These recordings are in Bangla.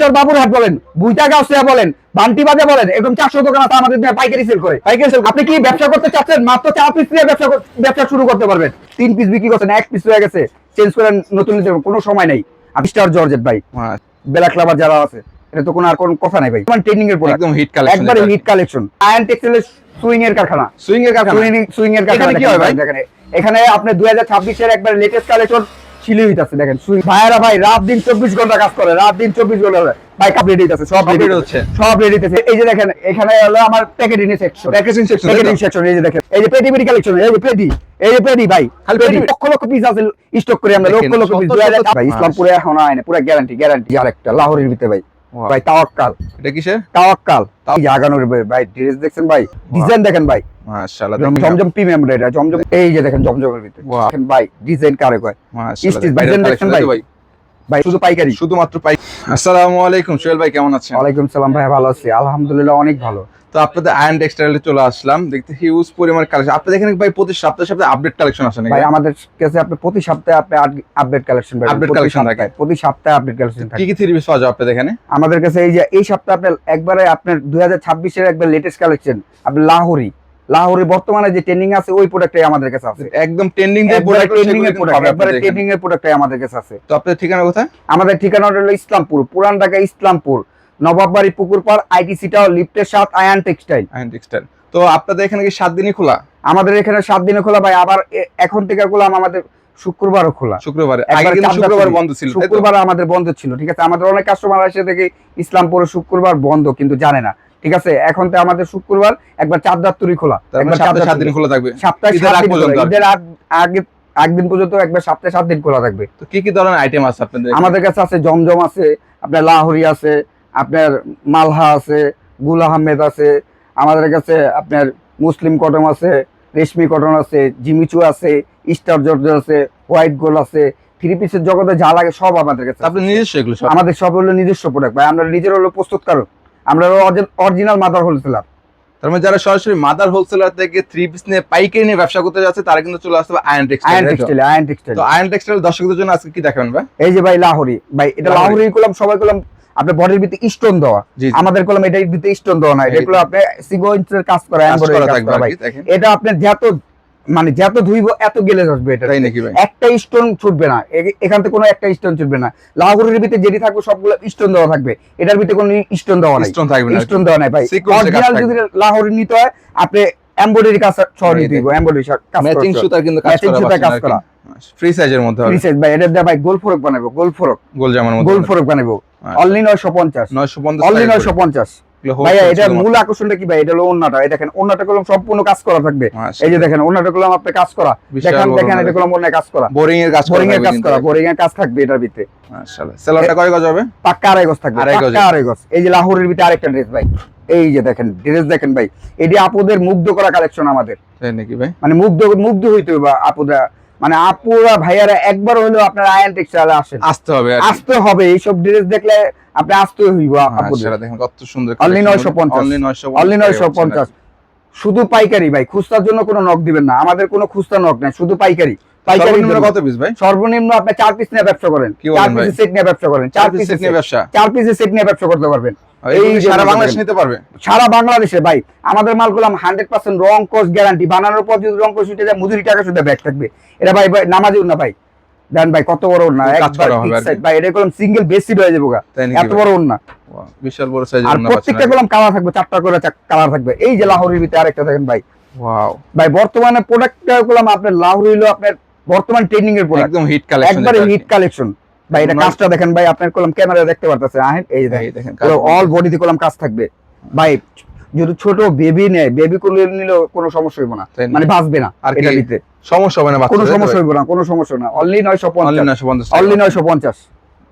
চর বাবুরহাট বলেন বুইটা গাউসিয়া বলেন বান্টি বাজে বলেন এরকম চারশো দোকান আছে আমাদের পাইকারি সেল করে। পাইকারি সেল আপনি কি ব্যবসা করতে চাচ্ছেন? মাত্র চার পিস দিয়ে ব্যবসা ব্যবসা শুরু করতে পারবেন। তিন পিস বিক্রি করছেন এক পিস হয়ে গেছে। চেঞ্জ করেন নতুন নিতে কোনো সময় নেই। আপনি স্টার জর্জেট ভাই। ব্ল্যাক লাভার যারা আছে এটা তো কোনো আর কোনো কথা নাই ভাই। ট্রেনিং এর প্রোডাক্ট একদম হিট কালেকশন একবারে হিট কালেকশন আয়ন টেক্সটাইলের সুইং এর কারখানা। সুইং এর কারখানা? সুইং এর কারখানা এখানে কি হয় ভাই? এখানে আপনি দুই হাজার ছাব্বিশের একবার লেটেস্ট কালেকশন হইতাছে দেখেন সুইং ভাইয়ারা ভাই রাত দিন চব্বিশ ঘণ্টা কাজ করে রাত দিন চব্বিশ ঘণ্টা ভাই কাপ রেডি হইতাছে সব সব রেডি হচ্ছে হচ্ছে। সব রেডি হইতাছে। এই যে দেখেন এখানে হলো আমার packeting section packaging section packeting section এই যে দেখেন। এই যে পেটি পেটি কালেকশন এই যে পেটি এই যে পেটি ভাই। খালি পেটি পেটি? লক্ষ লক্ষ পিস আছে স্টক করে আমরা লক্ষ লক্ষ পিস শত শত ভাই ইসলামপুরে এখন আয়নে পুরো গ্যারান্টি গ্যারান্টি আর একটা লাহোরের ভিতরে ভাই। ভাই তাওয়াক্কাল। এটা কিসের? তাওয়াক্কাল। আগানোর ভাই, ভাই ড্রেস দেখছেন ভাই? ডিজাইন দেখেন ভাই। মাশাআল্লাহ জমজম প্রিমিয়াম রেট জমজম এই যে দেখেন জমজমের ভিতরে। দেখেন ভাই ডিজাইন কারে কয়? মাশাআল্লাহ Stitch বাইরের design কালেকশন দেখছেন ভাই? ভাই। শুধু পাইকারি। শুধুমাত্র পাই আসসালামু আলাইকুম সোহেল ভাই কেমন আছেন? ওয়ালাইকুম সালাম ভাই ভালো আছি। আলহামদুলিল্লাহ অনেক ভালো। তো আপনাদের আয়ন টেক্সটাইলে চলে আসলাম। দেখতে হিউজ পরিমাণ কালেকশন আপনাদের এখানে ভাই প্রতি সপ্তাহে সপ্তাহে আপডেট কালেকশন আসে ভাই আমাদের কাছে আপনি প্রতি সপ্তাহে আপনি আপডেট কালেকশন প্রতি সপ্তাহে, থাকে। প্রতি সপ্তাহে আপডেট কালেকশন কি থাকে। কি থ্রি পিস পাওয়া যায় আপনাদের এখানে? আমাদের কাছে এই যে এই সপ্তাহে আপনার একবারে আপনার দুই হাজার ছাব্বিশের একবার লেটেস্ট কালেকশন আপনি লাহোরি। লাহোরি বর্তমানে যে ট্রেন্ডিং আছে ওই প্রোডাক্টটাই আমাদের কাছে আছে। একদম ট্রেন্ডিং যে প্রোডাক্ট ট্রেন্ডিং এর প্রোডাক্ট একবারে ট্রেন্ডিং এর প্রোডাক্টটাই আমাদের কাছে আছে। তো আপনাদের ঠিকানা কোথায়? আমাদের ঠিকানা হলো ইসলামপুর পুরান ঢাকা ইসলামপুর। নবাববাড়ি পুকুর পাড় আইটিসি টাও লিফটের সাথ আয়ান টেক্সটাইল আয়ন টেক্সটাইল তো আপনাদের এখানে কি সাত দিনই খোলা? আমাদের এখানে সাত দিনে খোলা ভাই আবার এখন থেকে খোলাম আমাদের শুক্রবারও খোলা। শুক্রবারে। আগে কিন্তু শুক্রবার বন্ধ ছিল শুক্রবার আমাদের বন্ধ ছিল ঠিক আছে? আমাদের অনেক কাস্টমার আসে দেখে ইসলামপুরে শুক্রবার বন্ধ কিন্তু জানে না। ঠিক আছে? এখন তো আমাদের শুক্রবার একবার চাঁদদার তুরি খোলা। মানে একবার সাত দিন। খোলা থাকবে। সপ্তাহে সাত দিন পর্যন্ত খোলা। আর কি। ঈদের আগে একদিন পর্যন্ত একবার সপ্তাহে সাত দিন খোলা থাকবে। তো কি কি ধরনের আইটেম আছে আপনাদের আমাদের কাছে আছে জমজম আছে আপনার লাহোরি আছে আপনার মালহা আছে গুল আহমেদ আছে আমাদের কাছে আপনার মুসলিম কটন আছে রেশমি কটন আছে জিমিচু আছে স্টার জর্জ আছে হোয়াইট গোল আছে থ্রি পিসের জগতে যা লাগে সব আমাদের কাছে তো আপনার নিজস্ব এগুলো সব? আমাদের সব হলো নিজস্ব প্রোডাক্ট ভাই আমরা নিজের হলো প্রস্তুতকারক। আমরা অরিজিনাল মাদার হোলসেলার তার মানে যারা সরাসরি মাদার হোলসেলার থেকে থ্রি পিস নিয়ে পাইকারি নিয়ে ব্যবসা করতে যাচ্ছে তারা কিন্তু চলে আসতে Ayan Ayan textile textile Ayan textile তো আয়ন টেক্সটাইল দর্শকদের জন্য আজকে কি দেখাবেন ভাই? এই যে ভাই লাহোরি ভাই এটা লাহোরি। করলাম সবাই করলাম আপনার বডির ভিতরে স্টোন দেওয়া। আমাদের কলম এটা ভিতরে স্টোন দেওয়া না এগুলো আপনি সিগোয়েন্সের কাজ করা এটা আপনার যত মানে যত ধুইব এত গেলে আসবে এটা। তাই নাকি ভাই? একটা স্টোন ছুটবে না। এখান থেকে কোনো একটা স্টোন ছুটবে না। লাহোরের ভিতরে যেটি থাকবে সবগুলো স্টোন দেওয়া থাকবে। এটার ভিতরে কোনো স্টোন দেওয়া নাই। স্টোন থাকবে না স্টোন দেওয়া নাই ভাই। অরিজিনাল যদি লাহোরি নিতে হয় আপনি এমব্রয়ডারি কাজ সহ নিতে দিব এমব্রয়ডারি কাজ ম্যাচিং সুতার কিন্তু কাজ করা সুতার কাজ করা। ফ্রি সাইজের মধ্যে হবে। রিসাইজ ভাই এটা দিয়ে ভাই গোল ফরক বানাবো গোল ফরক। গোল জামার মধ্যে গোল ফরক বানাবো। অনলি নয়শো পঞ্চাশ। 950 অনলি size নয়শো পঞ্চাশ। এগুলো ভাইয়া এটা মূল আকর্ষণটা কি ভাই? এটা হলো এই দেখেন কলম সম্পূর্ণ কাজ করা থাকবে। এই যে দেখেন কলম আপনি কাজ করা। দেখেন দেখেন এটা কলম কাজ করা। বোরিং এর কাজ বোরিং এর কাজ করা বোরিং এর কাজ থাকবে এটার ভিতরে। মাশাআল্লাহ। সেলারটা কয় গজ হবে? পাক্কা আড়াই গজ থাকবে আড়াই পাক্কা আড়াই গজ। এই যে লাহোরের ভিতরে আরেকটা ড্রেস ভাই। এই যে দেখেন ড্রেস দেখেন ভাই। এটি আপুদের মুগ্ধ করা কালেকশন আমাদের। তাই নাকি ভাই? মানে মুগ্ধ মুগ্ধ হইতে হবে আপুরা মানে আপুরা ভাইয়ারা একবার হলেও আপনার আয়ন টেক্সটাইলে আসেন। আসতে হবে আসতে হবে এইসব ড্রেস দেখলে আপনি আসতে হইব আপুরা দেখেন কত সুন্দর অনলি 950 অনলি 950 অনলি নয়শো পঞ্চাশ। শুধু পাইকারি ভাই খুচরার জন্য কোনো নক দিবেন না। আমাদের কোনো খুচরা নক নাই শুধু পাইকারি। সর্বনিম্ন কত পিস ভাই? সর্বনিম্ন আপনি চার পিস নিয়ে ব্যবসা করেন। কি বলেন চার ভাই? পিসের সেট নিয়ে ব্যবসা করেন। চার চার পিসের নিয়ে ব্যবসা? চার পিসের সেট নিয়ে ব্যবসা করতে পারবেন। এই এই যে সারা বাংলাদেশ নিতে পারবে? সারা বাংলাদেশে ভাই। আমাদের মাল গুলাম হান্ড্রেড রং কোর্স গ্যারান্টি বানানোর পর যদি রং কোর্স উঠে যায় মজুরি টাকা শুধু ব্যাগ থাকবে। এটা ভাই ভাই নামাজি না ভাই। দেন ভাই কত বড় না? ভাই এটা সিঙ্গেল বেসিড হয়ে যাব এত বড় না। বিশাল বড় সাইজের আর প্রত্যেকটা কলম কালার থাকবে চারটা করে কালার থাকবে। এই যে লাহোরের ভিতরে আরেকটা দেখেন ভাই। ওয়াও। ভাই বর্তমানে প্রোডাক্টটা করলাম আপনার লাহোরি আপনার বর্তমান ট্রেন্ডিং এর প্রোডাক্ট একদম হিট কালেকশন একবারে হিট কালেকশন ভাই এটা কাজটা দেখেন ভাই আপনার কলম ক্যামেরা দেখতে পারতেছে। আহেন এই দেখেন অল বডিতে কলম কাজ থাকবে। ভাই যদি ছোট বেবি নেয় বেবি কোলে নিলেও কোনো সমস্যা হইব না। মানে বাঁচবে না আর এটা নিতে সমস্যা হবে না কোনো সমস্যা হইব না কোনো সমস্যা না। অনলি নয়শো অনলি পঞ্চাশ 950 অনলি নয়শো পঞ্চাশ।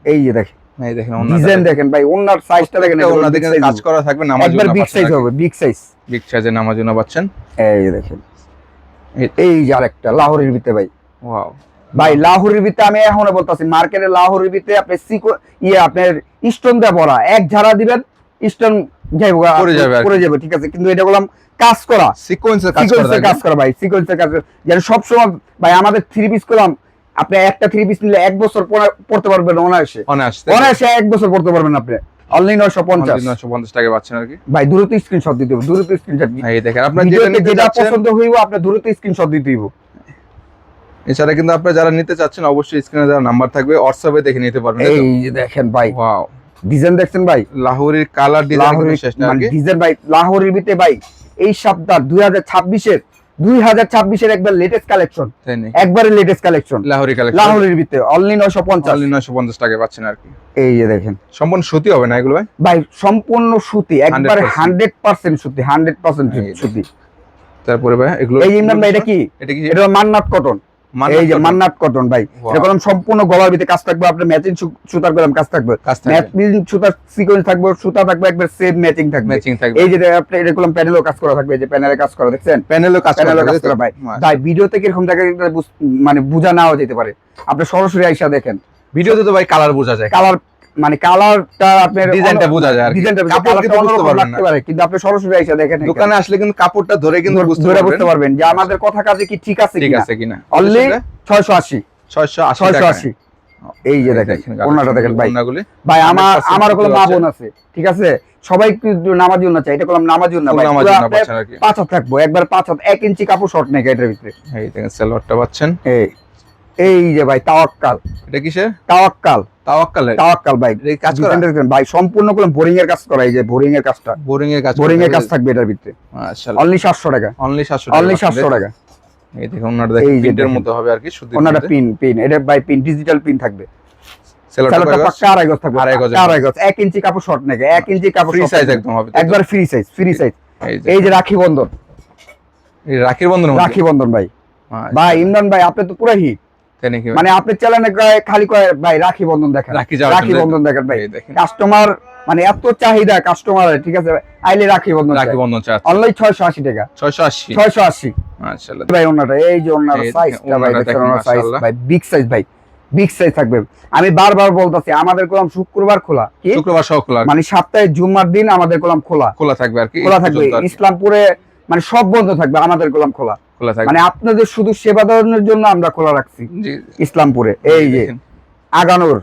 এই যে দেখেন। এই দেখেন ডিজাইন দেখেন। ভাই ওনার সাইজটা দেখেন ওন্না দেখেন কাজ করা থাকবে নামাজ একবার বিগ সাইজ হবে বিগ সাইজ বিগ সাইজের নামাজ পাচ্ছেন। এই যে দেখেন। এই- এই যে আরেকটা লাহোরের ভিতরে ভাই। ওয়াও ভাই লাহোরের ভিতরে আমি এখনও বলতাছি মার্কেটে লাহোরের ভিতরে আপনি সিকো ইয়ে আপনার স্টোন দিয়ে ভরা এক ঝাড়া দিবেন স্টোন পড়ে যাবে পড়ে যাবে ঠিক আছে। কিন্তু এটা বললাম কাজ করা। সিকোয়েন্সের কাজ করা কাজ করা ভাই সিকোয়েন্সের কাজ করা। যেন সবসময় ভাই আমাদের থ্রি পিস করলাম আপনি একটা থ্রি পিস নিলে এক বছর পড়তে পারবেন অনায়াসে। অনায়াসে। অনায়াসে এক বছর পড়তে পারবেন আপনি। অনলি টাকা পাচ্ছেন আর কি। ভাই দ্রুত স্ক্রিনশট দিতে হবে দ্রুত স্ক্রিনশট এই দেখেন আপনার যেটা পছন্দ হইব দ্রুত স্ক্রিনশট দিতে হইব। এছাড়া কিন্তু আপনারা যারা নিতে চাচ্ছেন অবশ্যই স্ক্রিনে দেওয়া নাম্বার থাকবে হোয়াটসঅ্যাপে দেখে নিতে পারবেন। এই যে দেখেন ভাই। ওয়াও ডিজাইন দেখছেন ভাই? লাহোরের কালার ডিজাইন শেষ না আর মানে ডিজাইন ভাই লাহোরের ভিতরে ভাই এই সপ্তাহ দুই হাজার ছাব্বিশের দুই হাজার ছাব্বিশের একবার লেটেস্ট কালেকশন একবারে লেটেস্ট কালেকশন লাহোরি কালেকশন লাহোরের ভিতরে অনলি নয়শো পঞ্চাশ। অনলি নশো পঞ্চাশ টাকা পাচ্ছেন আর কি। এই যে দেখেন। সম্পূর্ণ সুতি হবে না এগুলো ভাই? ভাই সম্পূর্ণ সুতি একবারে 100% হান্ড্রেড পার্সেন্ট সুতি হান্ড্রেড পার্সেন্ট এই যে। সুতি। তারপরে ভাই এগুলো এই ইমরান ভাই এটা কি? এটা কি? এটা মান্নাত কটন এই যে cotton? কটন ভাই। সম্পূর্ণ গলার ভিতরে কাজ থাকবে আপনার ম্যাচিং সুতার কাজ থাকবে। ম্যাচিং সুতার সিকোয়েন্স থাকবে সুতা থাকবে একবার সেম ম্যাচিং থাকবে। ম্যাচিং থাকবে। এই যে আপনি এরকম প্যানেলও কাজ করা থাকবে যে প্যানেলে কাজ করা দেখছেন? প্যানেলও কাজ করা কাজ করা ভাই। তাই ভাই ভিডিওতে কীরকম জায়গায় মানে বোঝা নাও যেতে পারে। আপনি সরাসরি আইসা দেখেন। ভিডিওতে তো ভাই কালার বোঝা যায়। কালার মানে কালারটা আপনার ডিজাইনটা বোঝা যায় ডিজাইনটা কাপড় কিন্তু বুঝতে পারবেন না। কিন্তু আপনি সরাসরি আইসা দেখেন দোকানে আসলে কিন্তু কাপড়টা ধরে কিন্তু বুঝতে ধরে পারবেন। বুঝতে পারবেন যে আমাদের কথা কাজে কি ঠিক আছে ঠিক আছে কিনা। অনলি ছয়শো আশি। ছয়শো আশি ছয়শো টাকা আশি এই যে দেখেন ওনাটা দেখেন ভাই। ওনাগুলি। ভাই আমার আমার কোনো মা বোন আছে ঠিক আছে? সবাই নামাজি না চাই এটা করলাম নামাজি না ভাই। নামাজ না পাঁচ হাত থাকব একবার পাঁচ হাত এক ইঞ্চি কাপড় শর্ট নেই এটার ভিতরে। এই দেখেন সালোয়ারটা পাচ্ছেন। এই। এই যে ভাই তাওয়াক্কাল। এটা কিসের তাওয়াক্কাল। ভাই কাজ ভাই সম্পূর্ণ করলাম বোরিং এর কাজ করা এই যে বোরিং এর কাজটা। বোরিং এর কাজ বোরিং এর কাজ থাকবে এটার ভিতরে। অনলি সাতশো টাকা। অনলি 700 টাকা। এই দেখুন ওনাটা দেখেন প্রিন্টের মতো হবে আর কি সুতি ওনাটা পিন পিন এটা ভাই পিন ডিজিটাল পিন থাকবে। ইঞ্চি কাপড় শর্ট নেই এক ইঞ্চি কাপড় ফ্রি সাইজ একদম হবে একবার ফ্রি সাইজ ফ্রি সাইজ এই যে। রাখি বন্ধন। এই রাখির বন্ধন রাখি বন্ধন ভাই। ভাই ইমরান ভাই আপনি তো পুরো হিট নাকি? মানে আপনি চ্যানেলে খালি কয় ভাই রাখি বন্ধন দেখেন। রাখি বন্ধন দেখেন। ভাই। কাস্টমার মানে এত চাহিদা কাস্টমার ঠিক আছে আইলে রাখি বন্ধন রাখি বন্ধন চার্জ অনলাইন ছয়শো আশি টাকা। 680 ছয়শো আশি। মাশাআল্লাহ। ভাই ওনাটা এই যে ওনার সাইজটা ভাই দেখেন ওনার সাইজ ভাই বিগ সাইজ ভাই বিগ সাইজ থাকবে। আমি বারবার বলতাছি আমাদের কলম শুক্রবার খোলা কি? শুক্রবার সহ খোলা। মানে সপ্তাহে জুম্মার দিন আমাদের কলম খোলা। খোলা থাকবে আর কি? খোলা থাকবে। ইসলামপুরে মানে সব বন্ধ থাকবে আমাদের কলম খোলা। খোলা থাকবে। মানে আপনাদের শুধু সেবা দেওয়ার জন্য আমরা খোলা রাখছি ইসলামপুরে। এই যে আগানোর।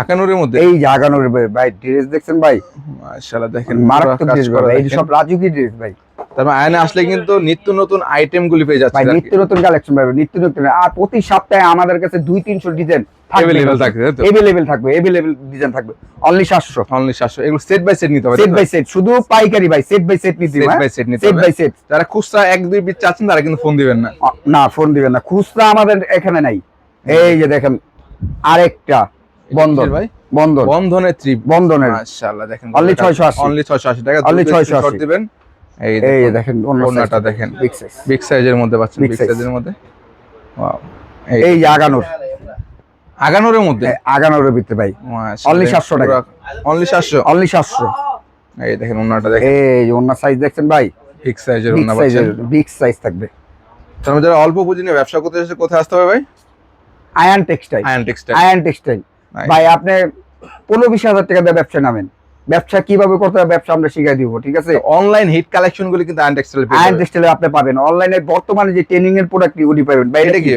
আগানোরের মধ্যে? এই যে আগানোর ভাই, ড্রেস দেখছেন ভাই? মাশাআল্লাহ দেখেন মারাত্মক ড্রেস এই যে সব রাজুকি ড্রেস ভাই। তারপর আয়নে আসলে কিন্তু নিত্য নতুন আইটেম গুলি পেয়ে যাচ্ছে ভাই নিত্য নতুন কালেকশন নিত্য নতুন। আর প্রতি সপ্তাহে আমাদের কাছে দুই তিনশো ডিজাইন। অ্যাভেলেবল থাকবে তাই থাকবে এভেলেবেল ডিজাইন থাকবে। অনলি সাতশো। অনলি 700 এগুলো সেট বাই সেট নিতে হবে সেট বাই সেট শুধু পাইকারি ভাই সেট বাই সেট নিতে সেট বাই সেট নিতে সেট বাই সেট যারা খুচরা এক দুই পিস চাচ্ছেন তারা কিন্তু ফোন দিবেন না। না ফোন দিবেন না। খুচরা আমাদের এখানে নাই। এই যে দেখেন আরেকটা বন্ধন। ভাই বন্ধন। বন্ধনের ত্রি বন্ধনের। মাশাআল্লাহ দেখেন Only 680 অনলি 680 টাকা। Only দুটো screenshot 680 দিবেন। এই এই দেখেন ওড়নাটা দেখেন। বিগ সাইজ বিগ সাইজের মধ্যে পাচ্ছেন বিগ সাইজের মধ্যে। ওয়াও এই যে আগানোর মধ্যে? আগানোর ভিতরে ভাই। Only 700 টাকা। অনলি 700 অনলি সাতশো। এই দেখেন ওড়নাটা দেখেন। এই ওনার সাইজ দেখছেন ভাই? বিগ সাইজের ওড়না সাইজের বিগ সাইজ থাকবে। তারপর যারা অল্প পুঁজি নিয়ে ব্যবসা করতে এসে কোথায় আসতে হবে ভাই? Ayan textile Ayan textile Ayan textile ভাই আপনি পনেরো বিশ হাজার টাকা দিয়ে ব্যবসা নামেন। ব্যবসা কীভাবে করতে হবে ব্যবসা আমরা শিখাই দিব ঠিক আছে? অনলাইন হিট কালেকশন গুলি কিন্তু আয়ন টেক্সটাইল আয়ান। টেক্সটাইলে আপনি পাবেন। অনলাইনে বর্তমানে যে ট্রেনিং এর প্রোডাক্ট ওটি পাবেন। ভাই এটা কি?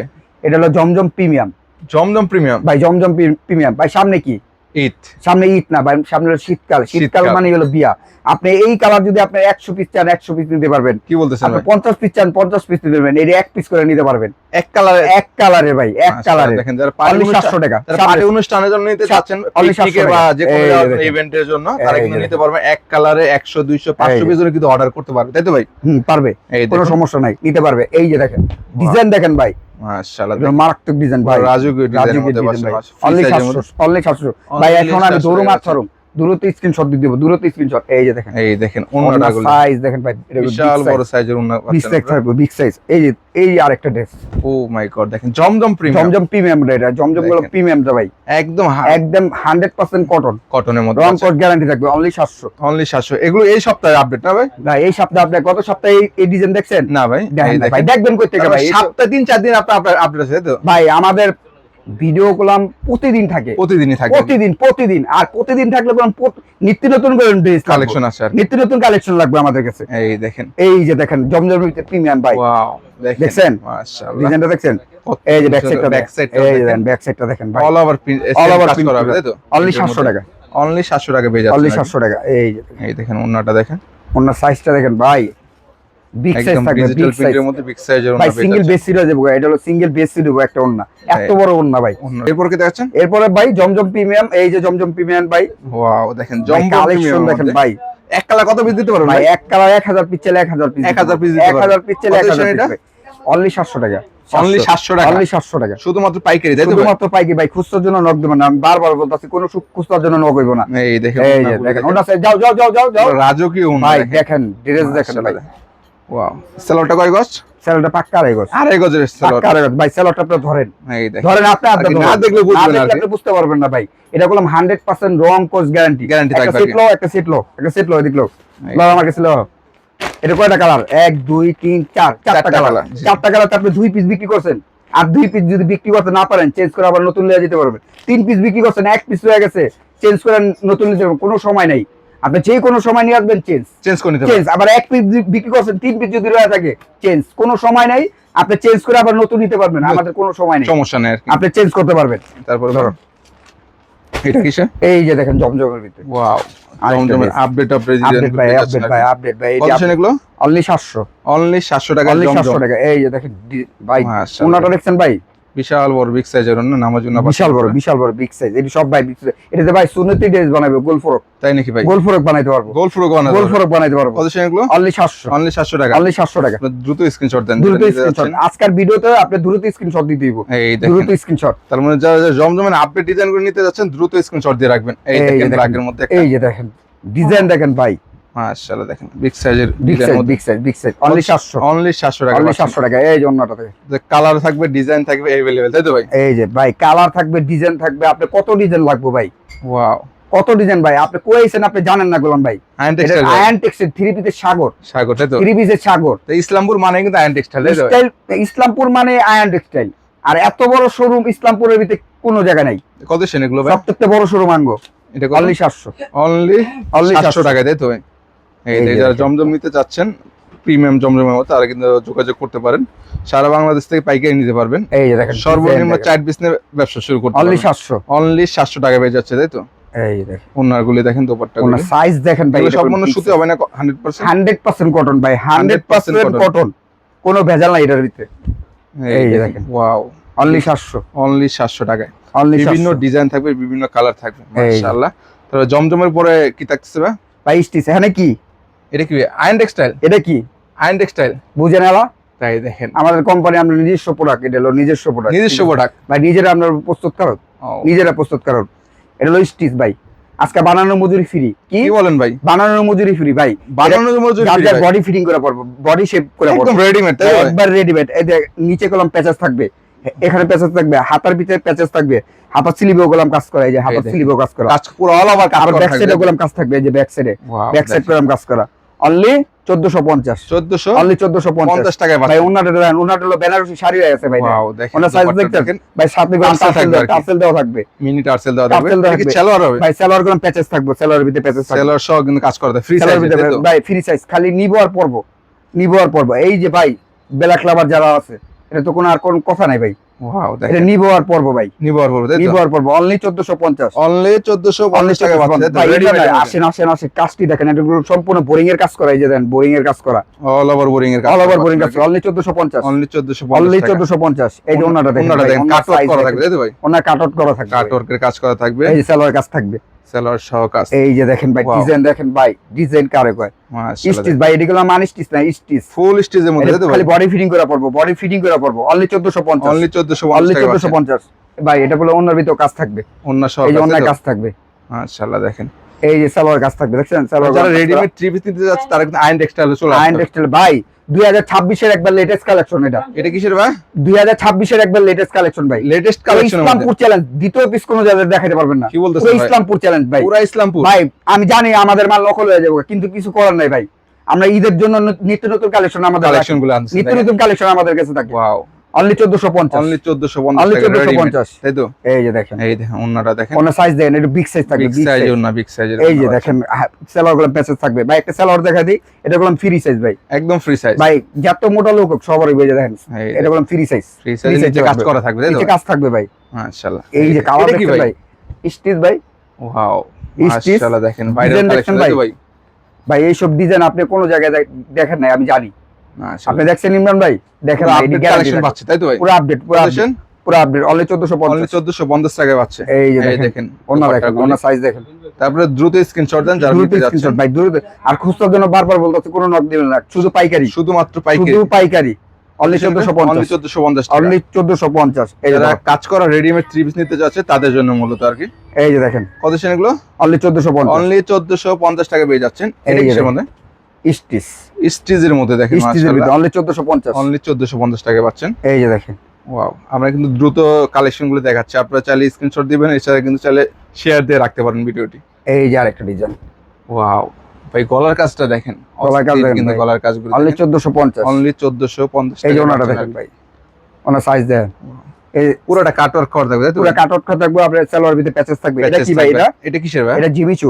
এটা হলো জমজম প্রিমিয়াম। জমজম প্রিমিয়াম। ভাই জমজম প্রিমিয়াম। ভাই সামনে কি? ইট সামনে ঈদ না ভাই সামনে হলো শীতকাল। শীতকাল। মানে হলো বিয়া। আপনি এই কালার যদি আপনি একশো পিস চান একশো পিস নিতে পারবেন। কি বলতেছেন আপনি পঞ্চাশ পিস চান পঞ্চাশ পিস নিতে পারবেন। এটা এক পিস করে নিতে পারবেন। এক কালারে এক কালারে ভাই এক কালারে দেখেন যারা পার্টি সাতশো টাকা। পার্টি অনুষ্ঠানের জন্য নিতে চাচ্ছেন পিকনিকে বা যে কোনো। ইভেন্টের জন্য তারা কিন্তু নিতে পারবে এক কালারে একশো দুইশো পাঁচশো পিস কিন্তু অর্ডার করতে পারবে। তাই তো ভাই? হুম পারবে। কোনো সমস্যা নাই নিতে পারবে। এই যে দেখেন ডিজাইন দেখেন ভাই। মারাত্মক ডিজাইন ভাই। রাজু ডিজাইনের রাজুকের মধ্যে ডিজাইন ভাই। পাচ্ছেন অনলি ফ্রি সাইজের সাতশো মধ্যে অনলি সাতশো। ভাই এখন আমি 700 মাছ ছাড়ুম দূরত্ব স্ক্রিনশট দিয়ে দেবো দূরত্ব স্ক্রিনশট এই যে দেখেন। এই দেখেন সাইজ দেখেন ভাই বিশাল বড় সাইজের বিগ সাইজ থাকবে বিগ সাইজ এই যে এই আরেকটা ড্রেস ও মাই গড দেখেন জমজম প্রিমিয়াম জমজম প্রিমিয়াম এটা জমজমগুলো। প্রিমিয়াম ভাই। একদম একদম হান্ড্রেড পার্সেন্ট কটন কটনের মধ্যে রং কোড গ্যারান্টি থাকবে অনলি সাতশো। অনলি 700 এগুলো এই সপ্তাহে আপডেট না ভাই? ভাই এই সপ্তাহে আপনি গত সপ্তাহে এই- ডিজাইন দেখছেন? না ভাই ভাই দেখবেন কই থেকে ভাই সপ্তাহ তিন চার দিন আপনার আপডেট আছে তো? ভাই আমাদের ভিডিও করলাম প্রতিদিন থাকে। প্রতিদিনই থাকে। প্রতিদিন প্রতিদিন। আর প্রতিদিন থাকলে প্রত- নিত্য নতুন করে ড্রেস কালেকশন আছে আর নিত্য নতুন কালেকশন লাগবে আমাদের কাছে। এই দেখেন। এই যে দেখেন জমজম প্রিমিয়াম ভাই ওয়াও দেখেন। মাশাআল্লাহ। ডিজাইনটা দেখছেন? এই যে ব্যাক সাইডটা ব্যাক সাইডটা এই যে দেখেন। ব্যাক সাইডটা দেখেন ভাই all over print All over কাজ করা হবে তাই তো? অনলি 700 টাকা। অনলি 700 টাকা পেয়ে যাচ্ছে অনলি 700 টাকা। এই যে এই দেখেন ওন্নাটা দেখেন। ওনার সাইজটা দেখেন ভাই। বিগ সাইজ থাকবে ডিজিটাল প্রিন্টের মধ্যে বিগ সাইজের ওন্না পেয়ে সিঙ্গেল যাচ্ছে বেস দেবো এটা হলো সিঙ্গেল বেস সিরিজ দেবো একটা ওন্না এত বড় ওন্না ভাই। এরপর কি দেখাচ্ছেন? এরপরে ভাই জমজম প্রিমিয়াম এই যে জমজম প্রিমিয়াম ভাই। ওয়াও দেখেন ভাই কালেকশন দেখেন ভাই। এক কালার কত পিস দিতে পারবেন ভাই ভাই? এক কালার এক হাজার পিস চাইলে এক হাজার পিস 1000 piece দিতে এক হাজার পারবেন। পিস চাইলে কত এক হাজার edition এটা? অনলি টাকা। অনলি 700 টাকা। অনলি সাতশো টাকা। শুধুমাত্র পাইকারি তাই তো ভাই? শুধুমাত্র পাইকি ভাই খুচরার জন্য নক দেবেন না আমি বারবার বলতেছি কোনো খুচরার জন্য নক হইব না। এই দেখেন এই দেখেন দেখেন। যাও যাও যাও যাও যাও। রাজকীয় ভাই দেখেন। দেখেন ড্রেস দেখেন ভাই। ওয়াও সেলরটা কয় গজ? স্যালোটা পাক্কা আড়াই গজ। আড়াই গজের সেলর আড়াই গজ। ভাই স্যালোটা আপনি ধরেন। এই দেখেন। ধরেন আপনি আপনি আর না দেখলে বুঝবেন না আর দেখলে কি। আপনি বুঝতে পারবেন না ভাই। এটা বললাম হান্ড্রেড পার্সেন্ট রং কোর্স গ্যারান্টি Guarantee থাকবে আর সেট লো একটা সেট লো একটা সেট লো এদিক লো। লো আমার কাছে লো এটা কয়টা কালার এক দুই তিন চার। চারটা কালার colour, চারটা কালার আপনি দুই পিস বিক্রি করছেন। আর দুই পিস যদি বিক্রি করতে না পারেন চেঞ্জ করে আবার নতুন নিয়ে যেতে পারবেন। তিন পিস বিক্রি করছেন এক পিস হয়ে গেছে চেঞ্জ করে নতুন নিতে পারবেন। কোনো সময় নাই। আপনি যে কোনো সময় নিয়ে আসবেন চেঞ্জ চেঞ্জ করে নিতে চেঞ্জ আবার এক পিস বিক্রি করছেন তিন পিস যদি রয়ে থাকে চেঞ্জ কোনো সময় নাই আপনি চেঞ্জ করে আবার নতুন নিতে পারবেন আমাদের কোনো সময় নেই। সমস্যা নেই আপনি চেঞ্জ করতে পারবেন। তারপরে ধরো। ধরো এটা কিসে এই যে দেখেন জমজমের ভিতরে। ওয়াও জমজমের piece। আপডেট আপডেট ভাই আপডেট ভাই আপডেট ভাই এই কত এগুলো? অনলি 700 অনলি 700 টাকা অনলি 700 টাকা এই যে দেখেন ভাই মাশাআল্লাহ। ওনাটা দেখছেন ভাই? বিশাল বড় বিগ সাইজের জন্য নামার জন্য বিশাল বড় বিশাল বড় বিগ সাইজ এটি সব ভাই। এটাতে ভাই সুন্নতি ড্রেস বানাবে গোল ফরক তাই নাকি ভাই? গোল ফরক বানাইতে পারব। গোল ফ্রো বানানো গোল ফরক বানাইতে পারব। কত সেন এগুলো? অনলি 700 অনলি 700 টাকা। অনলি 700 টাকা। আপনি দ্রুত স্ক্রিনশট দেন দ্রুত স্ক্রিনশট। আজকের ভিডিওতে আপনি দ্রুত স্ক্রিনশট দিয়ে দিব এই দ্রুত স্ক্রিনশট তার মানে যারা যারা জমজমের আপডেট ডিজাইন করে নিতে যাচ্ছেন দ্রুত স্ক্রিনশট দিয়ে রাখবেন। এই দেখেন। ব্ল্যাকের মধ্যে একটা। এই যে দেখেন। ডিজাইন দেখেন ভাই। মাশাআল্লাহ দেখেন বিগ সাইজের বিগ ডিজাইন সাইজ মধ্যে big size big size only 700 only 700 টাকা অনলি 700 টাকা এই যে অন্যটা থেকে কালার থাকবে ডিজাইন থাকবে अवेलेबल তাই তো ভাই এই যে ভাই কালার থাকবে ডিজাইন থাকবে আপনি কত ডিজাইন লাগবে ভাই ওয়াও কত ডিজাইন ভাই আপনি কইছেন আপনি জানেন না গোলাম ভাই আয়ন এটা টেক্সটাইল আয়ন টেক্সটাইল থ্রি পিসের সাগর সাগর তাই তো থ্রি পিসের সাগর তো ইসলামপুর মানে কিন্তু আয়ন টেক্সটাইল তাই তো ভাই? স্টাইল ইসলামপুর মানে আয়ন টেক্সটাইল আর এত বড় শোরুম ইসলামপুরের ভিতরে কোনো জায়গা নাই কত সেন এগুলো ভাই সবথেকে বড় শোরুম আনবো এটা অনলি সাতশো অনলি Only 700 700 টাকায় তাই তো ভাই এই যারা জমজম নিতে চাচ্ছেন প্রিমিয়াম জমজমের মতো তারা কিন্তু যোগাযোগ করতে পারেন। সারা বাংলাদেশ থেকে পাইকারি নিতে পারবেন। এই যে দেখেন সর্বনিম্ন চার পিস নিয়ে ব্যবসা শুরু করতে অনলি সাতশো। অনলি 700 টাকা পেয়ে যাচ্ছে তাই তো? এই দেখেন। ওনারগুলি দেখেন দোপাট্টা ওনার সাইজ দেখেন ভাই সম্পূর্ণ সুতি হবে না 100% হান্ড্রেড পার্সেন্ট কটন ভাই 100% কটন কোনো ভেজাল নাই এটার ভিতরে। এই যে দেখেন। ওয়াও অনলি সাতশো। অনলি 700 টাকায়। অনলি বিভিন্ন ডিজাইন থাকবে বিভিন্ন কালার থাকবে। মাশাআল্লাহ। জমজমের পরে কি থাকছে ভাই? বাইশ টিস এখানে কি? এটা কি আয়ন টেক্সটাইল এটা কি? আয়ন টেক্সটাইল বুঝেন এলা তাই দেখেন। আমাদের কোম্পানি আমরা নিজস্ব প্রোডাক্ট এটা হলো নিজস্ব প্রোডাক্ট নিজস্ব প্রোডাক্ট ভাই নিজেরা আপনার প্রস্তুত কারক নিজেরা প্রস্তুত কারক এটা হলো স্টিচ ভাই। আজকে বানানোর মজুরি ফ্রি কি? বলেন ভাই? বানানোর মজুরি ফ্রি ভাই। বানানোর মজুরি ভাই। বডি ফিটিং করে পড়ব বডি শেপ করে পড়ব একদম রেডিমেড একবার রেডিমেড এই দেখ নিচে কলম প্যাচেস থাকবে এখানে প্যাচেস থাকবে হাতার ভিতরে প্যাচেস থাকবে হাতার স্লিভেও কলম কাজ করা এই যে হাতার। স্লিভেও কাজ করা। কাজ পুরো অল ওভার কাজ ব্যাক সাইডে কলম কাজ থাকবে এই যে ব্যাক সাইডে ব্যাক সাইড। কলম কাজ করা। অনলি 1450 1400 অনলি 1450 50 টাকায় ভাই পাচ্ছেন ওনাটা দেন হলো বেনারসি শাড়ি হয়ে গেছে ভাই ওনার সাইজ দোপাট্টা ভাই সাথে করে Tassel টাসেল থাকবে আর কি। টাসেল দেওয়া থাকবে। মিনি টার্সেল দেওয়া থাকবে। Tassel দেওয়া এটা কি সেলোয়ার হবে? ভাই সেলোয়ার কলম প্যাচেস থাকবে সেলোয়ার ভিতরে প্যাচেস থাকবে। সেলোয়ার সহ কিন্তু কাজ করতে ফ্রি সাইজ ভাই ফ্রি সাইজ খালি নিবো আর নিবো আর এই যে ভাই ব্ল্যাক লাভার যারা আছে এটা তো কোনো আর কোন কথা নাই ভাই। ওয়াও এটা নিবো আর পড়ব ভাই। নিবার পড়বে তাই তো? নিবো আর পড়ব অনলি 1450 অনলি 1450 টাকা পাচ্ছেন ভাই, রেডি এটা না, আসেন আসেন আসেন কাজটি দেখেন এটা সম্পূর্ণ বোরিং এর কাজ করা এই যে দেন বোরিং এর কাজ করা। অল ওভার বোরিং এর কাজ অল ওভার বোরিং কাজ অনলি 1450 অনলি 1450 অনলি 1450 এই যে ওনাটা দেখেন ওনাটা দেখেন কাট size করা থাকবে তাই তো ভাই? ওনার কাট আউট করা থাকবে। কাট ওয়ার্কের কাজ করা থাকবে। এই কাজ থাকবে। সেলোয়ার সহ কাজ। এই যে দেখেন ভাই ডিজাইন দেখেন ভাই ডিজাইন কারে কয়? স্টিচ ভাই এদিকে মান স্টিচ না স্টিচ? ফুল স্টেজের মধ্যে তাই খালি বডি ফিটিং করে পড়ব বডি ফিটিং করে পড়ব অনলি 1450 অনলি 1450 অনলি 1450 ভাই এটা বলে অন্যর ভিতর কাজ থাকবে। অন্য সহ এই যে অন্য কাজ থাকবে। মাশাআল্লাহ দেখেন। এই যে সালোয়ার কাজ থাকবে দেখছেন? সালোয়ার যারা রেডিমেড থ্রি পিস নিতে যাচ্ছে তারা কিন্তু আয়ন টেক্সটাইলে চলে আয়ন টেক্সটাইল ভাই 2026 এর একবার লেটেস্ট কালেকশন এটা। এটা কিসের ভাই? 2026 এর একবার লেটেস্ট কালেকশন ভাই। লেটেস্ট কালেকশন ইসলামপুর চ্যালেঞ্জ দ্বিতীয় পিস কোনো জায়গায় দেখাতে পারবেন না। কি বলতেছেন ইসলামপুর চ্যালেঞ্জ ভাই। পুরা ইসলামপুর? ভাই আমি জানি আমাদের মাল নকল হয়ে যাবে কিন্তু কিছু করার নাই ভাই। আমরা ঈদের জন্য নিত্য নতুন কালেকশন আমাদের কালেকশন। গুলো নিত্য নতুন কালেকশন আমাদের কাছে থাকে। ওয়াও অনলি অনলি অনলি তাই তো? এই যে দেখেন। এই দেখেন অন্যটা দেখেন। অন্য সাইজ দেখেন একটু বিগ সাইজ থাকবে বিগ big সাইজের বিগ সাইজের এই যে দেখেন সেলারগুলো প্যাচেস থাকবে। ভাই একটা সেলার দেখা দিই এটা বললাম ফ্রি সাইজ ভাই। একদম ফ্রি সাইজ ভাই যত মোটা লোক সবারই বেজে দেখেন। এটা ফ্রি সাইজ ফ্রি সাইজ নিচে কাজ করা থাকবে তাই তো? নিচে কাজ থাকবে ভাই। মাশাআল্লাহ। এই যে কালার এটা ভাই? স্টিচ ভাই। ওয়াও মাশাআল্লাহ দেখেন ভাইরাল কালেকশন? ভাই? ভাই? এইসব ডিজাইন আপনি কোন জায়গায় দেখেন নাই আমি জানি। আপনি দেখছেন ইমরান ভাই? দেখেন আপডেট কালেকশন পাচ্ছে তাই তো ভাই? পুরো আপডেট পুরো আপডেট পুরো আপডেট অনলি চোদ্দশো অনলি পঞ্চাশ 1450 টাকায় পাচ্ছে। এই যে দেখেন অন্য দেখেন। অন্য সাইজ দেখেন। তারপরে দ্রুত স্ক্রিনশট দেন যারা নিতে যাচ্ছেন। ভাই দ্রুত। আর খুচরার জন্য বারবার বলতেছে কোনো নক দিবেন না শুধু পাইকারি। শুধুমাত্র পাইকারি। শুধু পাইকারি। অনলি চোদ্দশো অনলি পঞ্চাশ 1450 টাকা। অনলি চোদ্দশো পঞ্চাশ। এই যারা কাজ করা রেডিমেড থ্রি পিস নিতে যাচ্ছে তাদের জন্য মূলত আর কি। এই যে দেখেন। কত সেন এগুলো? অনলি চোদ্দশো পঞ্চাশ। অনলি 1450 টাকা পেয়ে যাচ্ছেন। এই কিসের মধ্যে? স্টিচ। স্টিজের মধ্যে দেখেন স্টিচের ভিতরে অনলি চোদ্দশো পঞ্চাশ। অনলি 1450 টাকা পাচ্ছেন। এই যে দেখেন। ওয়াও আমরা কিন্তু দ্রুত কালেকশনগুলো দেখাচ্ছি। আপনারা চাইলে স্ক্রিনশট দিবেন এছাড়া কিন্তু চাইলে শেয়ার দিয়ে রাখতে পারেন ভিডিওটি। এই যে আরেকটা ডিজাইন ওয়াও ভাই গলার কাজটা দেখেন। গলার কাজ কিন্তু। গলার কাজগুলো অনলি চোদ্দশো পঞ্চাশ। অনলি 1450 এই যে ওনাটা দেখেন ভাই। ওনার সাইজ দেখেন। এই পুরোটা কাট ওয়ার্ক করা থাকবে পুরো কাট আউট করা থাকবে আপনার সালোয়ার ভিতরে প্যাচেস থাকবে। এটা কি ভাই এটা? এটা কিসের ভাই? এটা Jimmy Choo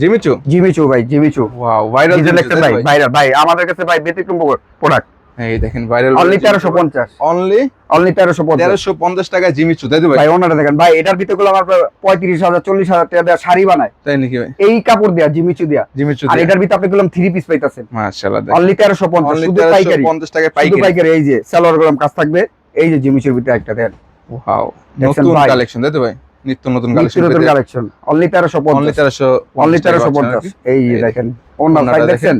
Jimmy Choo? Jimmy Choo ভাই Jimmy Choo. Wow viral design দেখছেন ভাই ভাইরাল ভাই আমাদের কাছে ভাই ব্যতিক্রম প্রোডাক্ট এই দেখেন ভাইরাল অনলি তেরোশো পঞ্চাশ। অনলি অনলি তেরোশো পঞ্চাশ। তেরোশো পঞ্চাশ টাকা জিমিচু তাই তো ভাই? ভাই দেখেন ভাই এটার ভিতরে গুলো আমার পঁয়ত্রিশ হাজার চল্লিশ হাজার টাকা দেওয়া শাড়ি বানায়। তাই নাকি ভাই? এই কাপড় দেয়া জিমিচু দেয়া। জিমিচু আর এটার ভিতরে আপনি গুলাম থ্রি পিস পাইতেছেন। মাশাআল্লাহ অনলি পঞ্চাশ অনলি শুধু পাইকারি। পঞ্চাশ টাকা শুধু পাইকারি। পাইকারি এই যে সালোয়ার গুলাম কাজ থাকবে। এই যে জিমিচুর ভিতরে একটা দেন ওয়াও নতুন কালেকশন তাই তো ভাই? নিত্য নতুন কালেকশন নতুন কালেকশন অনলি তেরোশো অনলি পঞ্চাশ তেরোশো অনলি তেরোশো পঞ্চাশ। এই দেখেন সাইড দেখেন।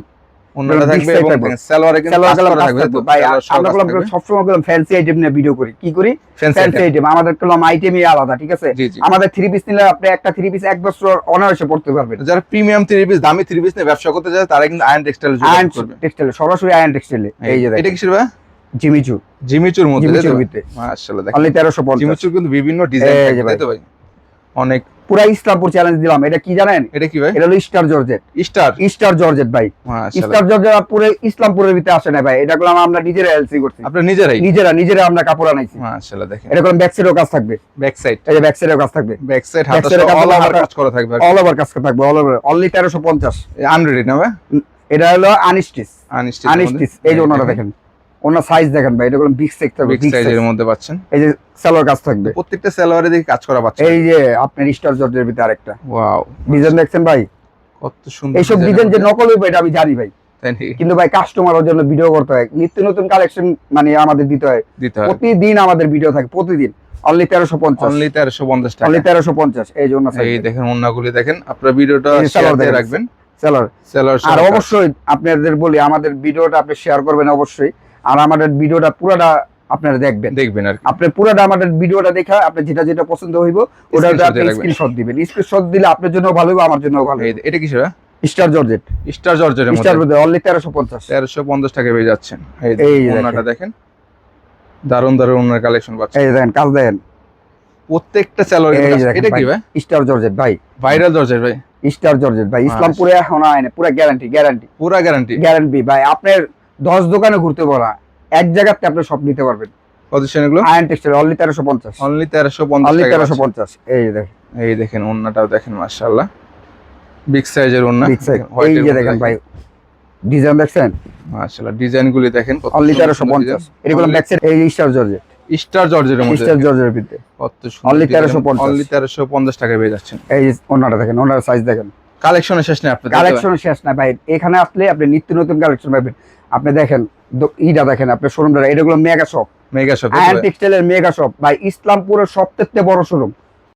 big থাকবে এবং সালোয়ারে কিন্তু থাকবে ভাই আমরা। সবসময় গুলাম ফ্যান্সি আইটেম নিয়ে ভিডিও করি। কি করি? ফ্যান্সি আইটেম আমাদের গুলাম আইটেমই আলাদা ঠিক আছে? আমাদের থ্রি পিস নিলে আপনি একটা থ্রি পিস এক বছর অনায়াসে পড়তে পারবেন। যারা প্রিমিয়াম থ্রি পিস দামি থ্রি পিস নিয়ে ব্যবসা করতে চায় তারা কিন্তু আয়ন টেক্সটাইল আয়ন করবে। টেক্সটাইল সরাসরি আয়ন টেক্সটাইলে এই যে এটা কিসের ভাই? জিমিচু জিমিচুর মধ্যে মাশাআল্লাহ দেখেন। অনলি তেরোশো পঞ্চাশ। জিমিচুর কিন্তু বিভিন্ন ডিজাইন থাকে তাই তো ভাই? অনেক পুরা ইসলামপুর চ্যালেঞ্জ দিলাম। এটা কি জানেন? এটা কি ভাই? এটা হলো star georgette star star georgette ভাই। মাশাআল্লাহ। স্টার জর্জেট পুরো ইসলামপুরের ভিতরে আসে না ভাই। এটা গুলো আমরা নিজেরা এলসি করছি। আপনারা নিজেরাই? নিজেরা নিজেরা আমরা কাপড় আনাইছি। মাশাআল্লাহ দেখেন। এটা কোনো ব্যাক সাইডেও কাজ থাকবে। ব্যাক সাইড এই যে ব্যাক সাইডেও কাজ থাকবে। ব্যাক সাইড হাতা অল ওভার কাজ করা থাকবে অল ওভার কাজ থাকবে অল ওভার অনলি তেরোশো পঞ্চাশ। আনরেডি না ভাই? এটা হলো আনিস্টিস আনস্টিচ আনিস্টিস এই যে ওনারা দেখেন। ওনার সাইজ দেখেন ভাই এটা কোনো বিগ থাকবে বিগ সাইজের মধ্যে পাচ্ছেন? এই যে সালোয়ার কাজ থাকবে। প্রত্যেকটা সালোয়ারে দেখি কাজ করা পাচ্ছেন। এই যে আপনার স্টার জর্জের ভিতরে আরেকটা। ওয়াও ডিজাইন দেখছেন ভাই? কত সুন্দর এইসব ডিজাইন যে নকল হইবে এটা আমি জানি ভাই। কিন্তু ভাই কাস্টমারের জন্য ভিডিও করতে হয়। নিত্য নতুন কালেকশন মানে আমাদের দিতে হয়। প্রতিদিন আমাদের ভিডিও থাকে প্রতিদিন। অনলি তেরোশো পঞ্চাশ। অনলি তেরোশো পঞ্চাশ টাকা। অনলি তেরোশো পঞ্চাশ। এই জন্য এই দেখেন। অন্যগুলি দেখেন। আপনার ভিডিওটা শেয়ার দিয়ে রাখবেন। সেলার সেলার আর অবশ্যই আপনাদের বলি আমাদের ভিডিওটা আপনি শেয়ার করবেন অবশ্যই। আর আমাদের ভিডিওটা পুরোটা আপনারা দেখবেন। দেখবেন আর আপনি পুরোটা আমাদের ভিডিওটা দেখা আপনি যেটা যেটা পছন্দ হইব ওটা আপনি স্ক্রিনশট দিবেন। স্ক্রিনশট দিলে আপনার জন্য ভালো হবে আমার জন্য ভালো এই এটা কিসের স্টার জর্জেট স্টার জর্জের স্টার মধ্যে। অনলি তেরোশো পঞ্চাশ। তেরোশো পঞ্চাশ টাকা পেয়ে যাচ্ছেন। এই। ওনাটা দেখেন। দারুণ দারুণ ওনার কালেকশন পাচ্ছেন। এই দেখেন কাজ দেখেন প্রত্যেকটা স্যালোয়ার এই এটা কি ভাই। ভাই? স্টার জর্জেট ভাই। ভাইরাল জর্জেট ভাই। স্টার জর্জেট ভাই। ইসলামপুরে এখন আইনে পুরো গ্যারান্টি গ্যারান্টি পুরা গ্যারান্টি গ্যারান্টি ভাই। আপনার দশ দোকানে ঘুরতে বলা এক জায়গাতে আপনি সব নিতে পারবেন। পজিশন এগুলো আয়ন টেক্সটাইল অনলি তেরোশো পঞ্চাশ। অনলি তেরোশো পঞ্চাশ অনলি তেরোশো পঞ্চাশ এই দেখেন। এই দেখেন ওন্নাটাও দেখেন মাশাআল্লাহ। বিগ সাইজের ওন্না। এই যে দেখেন ভাই ডিজাইন দেখছেন? মাশাআল্লাহ দেখেন অনলি ব্যাকসাইড এই স্টার জর্জেট স্টার জর্জের মধ্যে। স্টার জর্জের ভিতরে। কত Only 1350 অনলি তেরোশো পঞ্চাশ টাকা পেয়ে যাচ্ছেন। এই ওনাটা দেখেন ওনার সাইজ দেখেন। কালেকশনের শেষ নেই আপনাদের কালেকশন শেষ না ভাই। এখানে আসলে আপনি নিত্য নতুন কালেকশন পাবেন। আপনি দেখেন ইটা দেখেন আপনি শোরুমটা এটা হলো মেগা শপ মেগা শপ টেক্সটাইলের মেগা শপ ভাই ইসলামপুরের সবথেকে বড় শোরুম